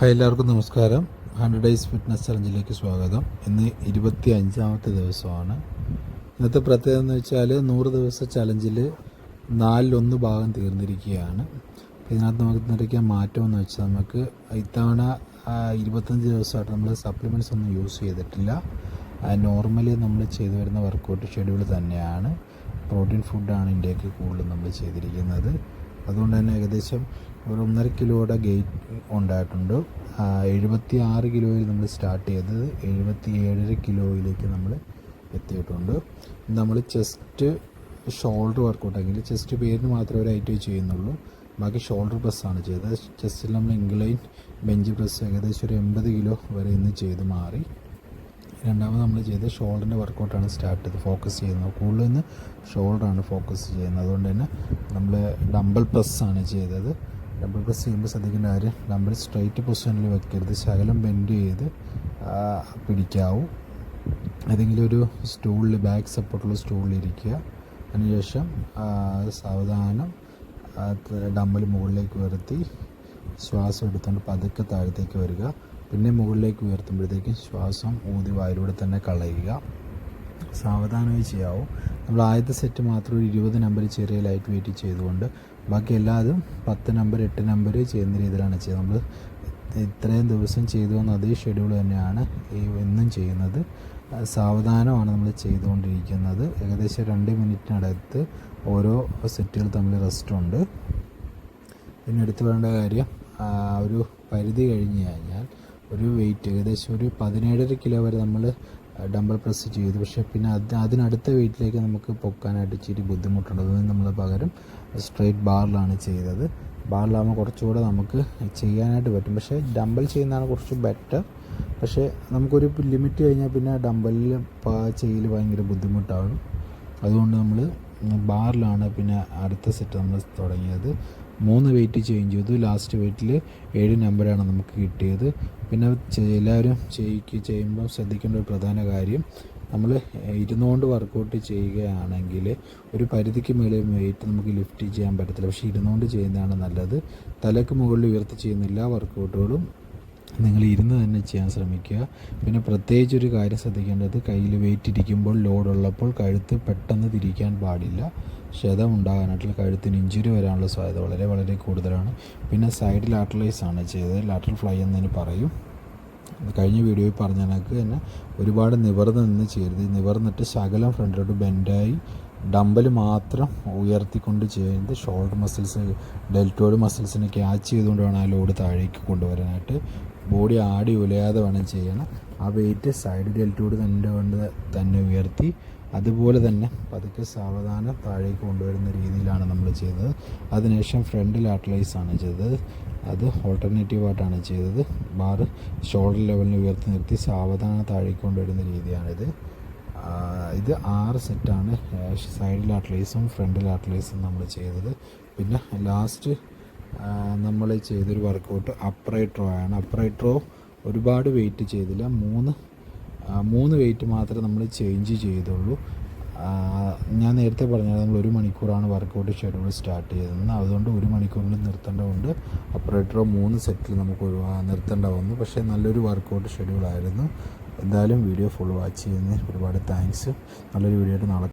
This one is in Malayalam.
ഹായ് എല്ലാവർക്കും നമസ്കാരം. ഹൺഡ്രഡ് ഡേയ്സ് ഫിറ്റ്നസ് ചലഞ്ചിലേക്ക് സ്വാഗതം. ഇന്ന് ഇരുപത്തി അഞ്ചാമത്തെ ദിവസമാണ്. ഇന്നത്തെ പ്രത്യേകത എന്ന് വെച്ചാൽ നൂറ് ദിവസ ചലഞ്ചിൽ നാലിലൊന്ന് ഭാഗം തീർന്നിരിക്കുകയാണ്. ഇതിനകത്ത് നമുക്ക് നിറയ്ക്കാൻ മാറ്റം എന്ന് വെച്ചാൽ നമുക്ക് ഇത്തവണ ഇരുപത്തഞ്ച് ദിവസമായിട്ട് നമ്മൾ സപ്ലിമെന്റ്സ് ഒന്നും യൂസ് ചെയ്തിട്ടില്ല. നോർമലി നമ്മൾ ചെയ്തു വരുന്ന വർക്കൗട്ട് ഷെഡ്യൂൾ തന്നെയാണ്. പ്രോട്ടീൻ ഫുഡാണ് ഇന്ത്യയ്ക്ക് കൂടുതൽ നമ്മൾ ചെയ്തിരിക്കുന്നത്. അതുകൊണ്ട് തന്നെ ഏകദേശം ഒരു ഒന്നര കിലോയുടെ ഗെയ്റ്റ് ഉണ്ടായിട്ടുണ്ട്. എഴുപത്തി ആറ് കിലോയിൽ നമ്മൾ സ്റ്റാർട്ട് ചെയ്തത്. എഴുപത്തി ഏഴര കിലോയിലേക്ക് നമ്മൾ എത്തിയിട്ടുണ്ട്. നമ്മൾ ചെസ്റ്റ് ഷോൾഡർ വർക്കൗട്ട് ആണെങ്കിൽ ചെസ്റ്റ് പേരിന് മാത്രമേ ഒരു ഐറ്റം ചെയ്യുന്നുള്ളൂ. ബാക്കി ഷോൾഡർ പ്രസ്സാണ് ചെയ്തത്. ചെസ്റ്റിൽ നമ്മൾ ഇംഗ്ലൈൻ ബെഞ്ച് പ്രസ് ഏകദേശം ഒരു എൺപത് കിലോ വരെ ഇന്ന് ചെയ്ത് മാറി. രണ്ടാമത് നമ്മൾ ചെയ്ത് ഷോൾഡറിന്റെ വർക്കൗട്ടാണ് സ്റ്റാർട്ട് ചെയ്ത് ഫോക്കസ് ചെയ്യുന്നത്. കൂടുതൽ നിന്ന് ഷോൾഡറാണ് ഫോക്കസ് ചെയ്യുന്നത്. അതുകൊണ്ട് തന്നെ നമ്മൾ ഡംബൽ പ്രസ്സാണ് ചെയ്തത്. ഡബിൾ പ്രസ് ചെയ്യുമ്പോൾ ശ്രദ്ധിക്കേണ്ട കാര്യം ഡംബൽ സ്ട്രൈറ്റ് പൊസിഷനിൽ വെക്കരുത്. ശകലം ബെൻഡ് ചെയ്ത് പിടിക്കാവൂ. ഏതെങ്കിലും ഒരു സ്റ്റൂളിൽ ബാക്ക് സപ്പോർട്ടുള്ള സ്റ്റൂളിൽ ഇരിക്കുക. അതിനുശേഷം സാവധാനം ഡമ്പൽ മുകളിലേക്ക് വരുത്തി ശ്വാസം എടുത്തുകൊണ്ട് പതുക്കെ താഴത്തേക്ക് വരിക. പിന്നെ മുകളിലേക്ക് ഉയർത്തുമ്പോഴത്തേക്കും ശ്വാസം ഊതി വായിലൂടെ തന്നെ കളയുക. സാവധാനമായി ചെയ്യാവൂ. നമ്മൾ ആദ്യത്തെ സെറ്റ് മാത്രം ഒരു ഇരുപത് നമ്പർ ചെറിയ ലൈറ്റ് വെയിറ്റ് ചെയ്തുകൊണ്ട് ബാക്കി എല്ലാതും പത്ത് നമ്പർ എട്ട് നമ്പർ ചെയ്യുന്ന രീതിയിലാണ് ചെയ്യുന്നത് നമ്മൾ ഇത്രയും ദിവസം ചെയ്തു വന്ന അതേ ഷെഡ്യൂൾ തന്നെയാണ് ഈ എന്നും ചെയ്യുന്നത്. സാവധാനമാണ് നമ്മൾ ചെയ്തുകൊണ്ടിരിക്കുന്നത്. ഏകദേശം രണ്ട് മിനിറ്റിനടുത്ത് ഓരോ സെറ്റുകൾ തമ്മിൽ റെസ്റ്റ് ഉണ്ട്. പിന്നെ എടുത്തു വേണ്ട കാര്യം ഒരു പരിധി കഴിഞ്ഞ് കഴിഞ്ഞാൽ ഒരു വെയിറ്റ് ഏകദേശം ഒരു പതിനേഴര കിലോ വരെ നമ്മൾ ഡംബൽ പ്രസ് ചെയ്തു. പക്ഷേ പിന്നെ അത് അതിനടുത്ത വെയിറ്റിലേക്ക് നമുക്ക് പൊക്കാനായിട്ട് ഇച്ചിരി ബുദ്ധിമുട്ടുണ്ട്. അതുകൊണ്ട് നമ്മൾ പകരം സ്ട്രെയിറ്റ് ബാറിലാണ് ചെയ്തത്. ബാറിലാകുമ്പോൾ കുറച്ചുകൂടെ നമുക്ക് ചെയ്യാനായിട്ട് പറ്റും. പക്ഷേ ഡംബൽ ചെയ്യുന്നതാണ് കുറച്ച് ബെറ്റർ പക്ഷേ നമുക്കൊരു ലിമിറ്റ് കഴിഞ്ഞാൽ പിന്നെ ഡംബലിൽ ചെയ്യൽ ഭയങ്കര ബുദ്ധിമുട്ടാണ് അതുകൊണ്ട് നമ്മൾ ബാറിലാണ് പിന്നെ അടുത്ത സെറ്റ് നമ്മൾ തുടങ്ങിയത്. മൂന്ന് വെയിറ്റ് ചേഞ്ച് ചെയ്തു. ലാസ്റ്റ് വെയിറ്റിൽ ഏഴ് നമ്പറാണ് നമുക്ക് കിട്ടിയത്. പിന്നെ എല്ലാവരും ചെയ്യിക്ക് ചെയ്യുമ്പോൾ ശ്രദ്ധിക്കേണ്ട ഒരു പ്രധാന കാര്യം നമ്മൾ ഇരുന്നുകൊണ്ട് വർക്കൗട്ട് ചെയ്യുകയാണെങ്കിൽ ഒരു പരിധിക്ക് മേലെ വെയിറ്റ് നമുക്ക് ലിഫ്റ്റ് ചെയ്യാൻ പറ്റത്തില്ല. പക്ഷേ ഇരുന്നുകൊണ്ട് ചെയ്യുന്നതാണ് നല്ലത്. തലക്ക് മുകളിൽ ഉയർത്തി ചെയ്യുന്ന എല്ലാ വർക്കൗട്ടുകളും നിങ്ങൾ ഇരുന്ന് തന്നെ ചെയ്യാൻ ശ്രമിക്കുക. പിന്നെ പ്രത്യേകിച്ച് ഒരു കാര്യം ശ്രദ്ധിക്കേണ്ടത് കയ്യിൽ വെയിറ്റ് ഇരിക്കുമ്പോൾ ലോഡ് ഉള്ളപ്പോൾ കഴുത്ത് പെട്ടെന്ന് തിരിക്കാൻ പാടില്ല. ക്ഷതം ഉണ്ടാകാനായിട്ടുള്ള കഴുത്തിന് ഇഞ്ചുറി വരാനുള്ള സാധ്യത വളരെ വളരെ കൂടുതലാണ്. പിന്നെ സൈഡ് ലാറ്ററലൈസ് ആണ് ചെയ്തത്. ലാറ്ററൽ ഫ്ലൈ എന്നതിന് പറയും. കഴിഞ്ഞ വീഡിയോയിൽ പറഞ്ഞ കണക്ക് തന്നെ ഒരുപാട് നിവർന്ന് നിന്ന് ചെയ്യരുത്. നിവർന്നിട്ട് ശകലം ഫ്രണ്ടിലോട്ട് ബെൻഡായി ഡമ്പൽ മാത്രം ഉയർത്തിക്കൊണ്ട് ചെയ്യുന്നത് ഷോൾഡർ മസിൽസ് ഡെൽറ്റോഡ് മസിൽസിനെ ക്യാച്ച് ചെയ്തുകൊണ്ട് വേണം ആ ലോഡ് താഴേക്ക് കൊണ്ടുവരാനായിട്ട്. ബോഡി ആടി ഉലയാതെ വേണം ചെയ്യണം. ആ വെയിറ്റ് സൈഡ് ഡെൽറ്റോഡ് തന്നെ കൊണ്ട് തന്നെ ഉയർത്തി അതുപോലെ തന്നെ പതുക്കെ സാവധാനം താഴേക്ക് കൊണ്ടുവരുന്ന രീതിയിലാണ് നമ്മൾ ചെയ്തത്. അതിനുശേഷം ഫ്രണ്ട് ലാറ്റലൈസ് ആണ് ചെയ്തത്. അത് ഓൾട്ടർനേറ്റീവ് ആയിട്ടാണ് ചെയ്തത്. ബാർ ഷോൾഡർ ലെവലിന് ഉയർത്തി നിർത്തി സാവധാനം താഴേക്ക് കൊണ്ടുവരുന്ന രീതിയാണിത്. ഇത് ആറ് സെറ്റാണ് സൈഡിൽ ലാറ്റലൈസും ഫ്രണ്ട് ലാറ്റലൈസും നമ്മൾ ചെയ്തത്. പിന്നെ ലാസ്റ്റ് നമ്മൾ ചെയ്തൊരു വർക്കൗട്ട് അപ്രൈറ്റ് റോ ആണ്. അപ്രൈറ്റ് റോ ഒരുപാട് വെയിറ്റ് ചെയ്തില്ല. മൂന്ന് മൂന്ന് വെയിറ്റ് മാത്രമേ നമ്മൾ ചേഞ്ച് ചെയ്തുള്ളൂ. ഞാൻ നേരത്തെ പറഞ്ഞത് നമ്മൾ ഒരു മണിക്കൂറാണ് വർക്കൗട്ട് ഷെഡ്യൂൾ സ്റ്റാർട്ട് ചെയ്തത് അതുകൊണ്ട് ഒരു മണിക്കൂറിൽ നിർത്തേണ്ടതുകൊണ്ട് അപ്പറേറ്ററോ മൂന്ന് സെറ്റിൽ നമുക്ക് ഒരു നിർത്തേണ്ട വന്നു പക്ഷേ നല്ലൊരു വർക്കൗട്ട് ഷെഡ്യൂൾ ആയിരുന്നു. എന്തായാലും വീഡിയോ ഫുൾ വാച്ച് ചെയ്യുന്നതിന് ഒരുപാട് താങ്ക്സ് നല്ലൊരു വീഡിയോ ആയിട്ട് നാളെ